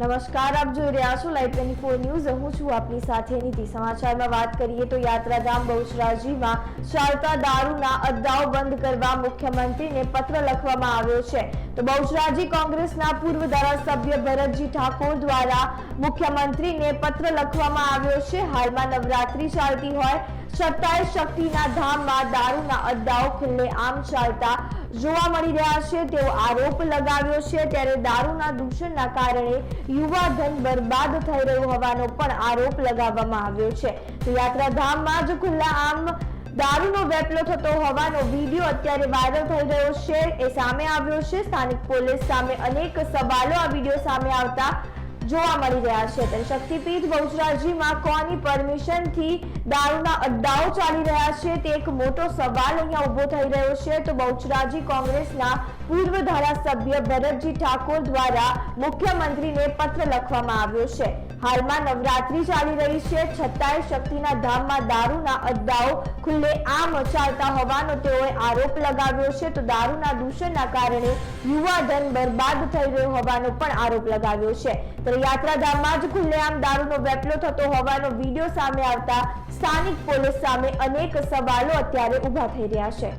નમસ્કાર, આપ જોઈ રહ્યા છો લાઈવ ટ્વેન્ટી ફોર ન્યૂઝ હું છું આપની સાથે નીતિ. સમાચારમાં વાત કરીએ તો યાત્રાધામ બહુચરાજીમાં ચાલતા દારૂના અદ્દાઓ બંધ કરવા મુખ્યમંત્રીને પત્ર લખવામાં આવ્યો છે. તો બહુચરાજી કોંગ્રેસના પૂર્વ ધારાસભ્ય ભરતજી ઠાકોર દ્વારા મુખ્યમંત્રીને પત્ર લખવામાં આવ્યો છે. હાલમાં નવરાત્રી ચાલતી હોય, છતાંય શક્તિના ધામમાં દારૂના અદ્દાઓ ખુલ્લે આમ ચાલતા જોવા મળી રહ્યા છે તેવો આરોપ લગાવ્યો છે ત્યારે દારૂના દૂષણના કારણે યુવાધન બરબાદ થઈ રહ્યું હોવાનો પણ આરોપ લગાવવામાં આવ્યો છે. તો યાત્રાધામમાં જ ખુલ્લા આમ દારૂનો વેપલો થતો હોવાનો વીડિયો અત્યારે વાયરલ થઈ રહ્યો છે, એ સામે આવ્યો છે. સ્થાનિક પોલીસ સામે અનેક સવાલો આ વીડિયો સામે આવતા જોવા મળી રહ્યા છે. ત્યારે શક્તિપીઠ બહુચરાજીમાં કોની પરમિશનથી દારૂના અડ્ડાઓ ચાલી રહ્યા છે તે એક મોટો સવાલ અહીંયા ઊભો થઈ રહ્યો છે. તો બહુચરાજી કોંગ્રેસના પૂર્વ ધારાસભ્ય ભરતજી ઠાકોર દ્વારા મુખ્યમંત્રીને પત્ર લખવામાં આવ્યો છે. હાલમાં નવરાત્રી ચાલી રહી છે. છતાંય શક્તિના ધામમાં દારૂના અડ્ડાઓ ખુલ્લે આમ ચાલતા હોવાનો તેઓએ આરોપ લગાવ્યો છે. તો દારૂના દૂષણના કારણે યુવાધન બરબાદ થઈ રહ્યો હોવાનો પણ આરોપ લગાવ્યો છે. ત્યારે યાત્રાધામમાં જ ખુલ્લેઆમ દારૂનો વેપલો થતો હોવાનો વીડિયો સામે આવતા સ્થાનિક પોલીસ સામે અનેક સવાલો અત્યારે ઊભા થઈ રહ્યા છે.